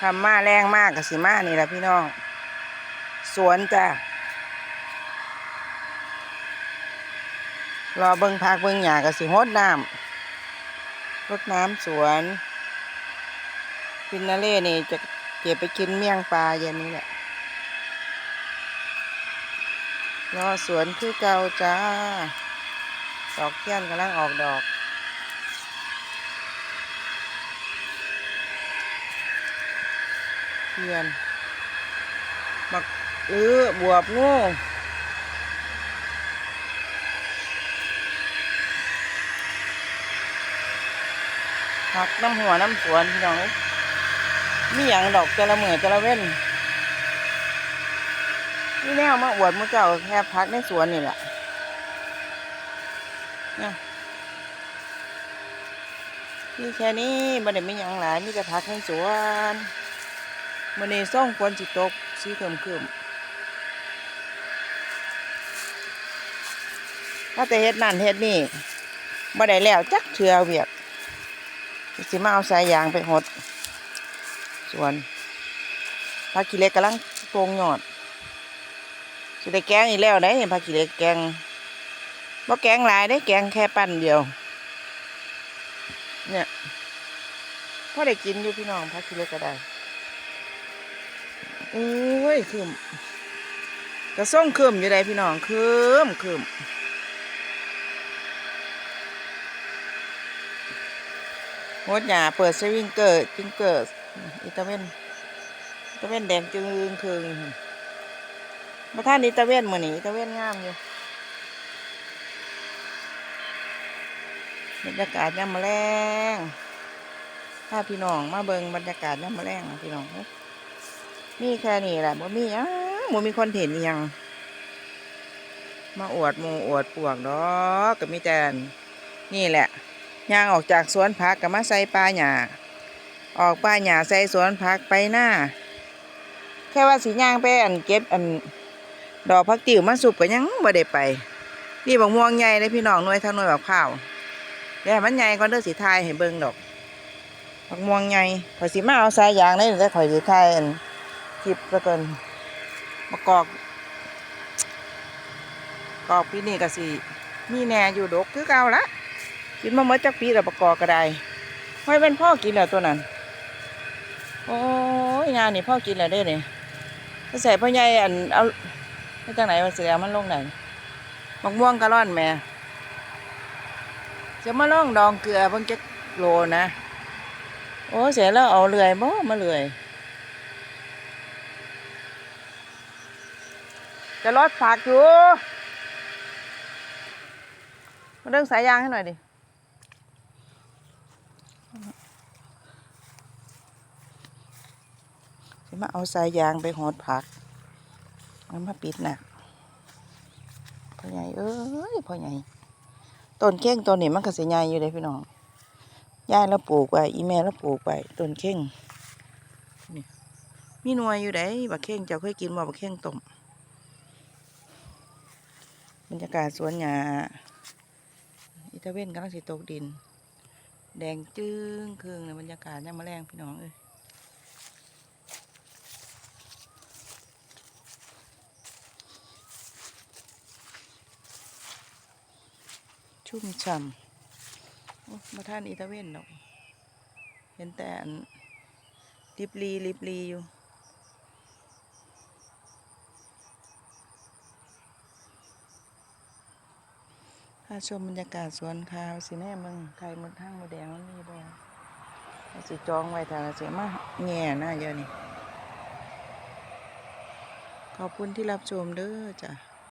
ทำมาแรงมากกับสิมานี่แหละพี่น้อง สวนจ้ะรอเบิ่งพักเบิ่งหญ้ากับสิฮดน้ำรดน้ำสวนฟินาเล่นี่จะเก็บไปกินเมี่ยงปลาเย็นนี้แหละรอสวนคือเก่าจ้า ดอกเทียนกำลังออกดอก เทียนบักเออบวบงูผักน้ำหัวน้ำสวนพี่น้องมีอย่างดอกจะละเหมือจะละเว้นนี่แนวมาอวดหมูเจ้าแค่พักในสวนนี่แหละเนี่ยนี่แค่นี้บันไดไม่ยังหลายมีแต่พักในสวน มันนี่ส่องควรสิตกสีเขิมขึ้มถ้าแต่เฮ็ดนั่นเฮ็ดนี่บ่ได้แล้วจักเทือเวียกสิมาเอาสายยางไปหด ส่วนผักขี้เล็กกำลังโปรงยอดสิได้แกงอีกแล้วได้ผักขี้เล็กแกงบ่แกงหลายได้แกงแค่ปั้นเดียว เนี่ยพอได้กินอยู่พี่น้องผักขี้เล็กก็ได้ โอ้ยคืมกระส่งคืมอยู่ใดพี่น้องคืมคืมโหดหยาเปิดสวิงเกอร์จิงเกอร์อิตาเวนอิตาเวนแดงจึงคืงมาท่านอิตาเวนมือนี้อิตาเวนงามอยู่บรรยากาศยามมาแรงถ้าพี่น้องมาเบิงบรรยากาศยามมาแรงพี่น้องเมีแค่นี้แหละบ่มีอะบ่มีคนเห็นยัง มาอวดมูอวดปวกดอกก็มีแต่อันนี่แหละย่างออกจากสวนผักก็มาใส่ปลาหญ้าออกปลาหญ้าใส่สวนผักไปหน้า แค่ว่าสิย่างไปอันเก็บอันดอกผักติ๋วมาสุบก็ยังบ่ได้ไป นี่บักม่วงใหญ่เลยพี่น้องหน่วยทางหน่วยแบักข้าวเดี๋ยวมันใหญ่ก่อนเด้อสิทายให้เบิ่งดอกบักม่วงใหญ่ข่อยสิมาเอาสายยางได้แต่ข่อยสิทาย คลิปแล้วกันมากอกกอกปีนี้ก็สิมีแน่อยู่ดกคือเก่าละกินมาเมื่อจักปีแล้วประกอบก็ได้ห้อยเป็นพ่อกินแล้วตัวนั้น โอ้ยงานนี่พ่อกินแล้วได้เนี่ยถ้าใส่พ่อใหญ่อันเอาไม่จังไหนมาเสียมันลงไหนมะม่วงกะล่อนแม่จะมาล่องดองเกลือเพิ่งจะโลนะ โอ้เสียแล้วเอาเลื่อยบ่มาเลื่อย จะรถฝากอยู่มาเรื่องสายยางให้หน่อยดิ จะมาเอาสายยางไปหอดผักมันมาปิดน่ะพ่อใหญ่เอ้ยพ่อใหญ่ต้นเข่งต้นนี้มันก็สิใหญ่อยู่เลยพี่น้องย่ายแล้วปลูกไว้อีแม่แล้วปลูกไว้ต้นเข่งนี่มีหน่วยอยู่ไหนบักเข่งจ้าเคยกินบ่บักเข่งต้ม บรรยากาศสวนหญ้าอิตาเวนกำลังสิตกดิน แดงจึ้งครึ่งเลยบรรยากาศยังมาแรงพี่น้องเอ้ยชุ่มฉ่ำมาท่านอิตาเวนดอก เห็นแต่อันลิบลีลิบลีอยู่ ถ้าชมบรรยากาศสวนคาวสิแน่มึงไข่มดทั้งมดแดงมันมีบ่เอาสิจองไว้ทางเสียมาแง่หน้าเยอะนี่ ขอบคุณที่รับชมเด้อจ้ะ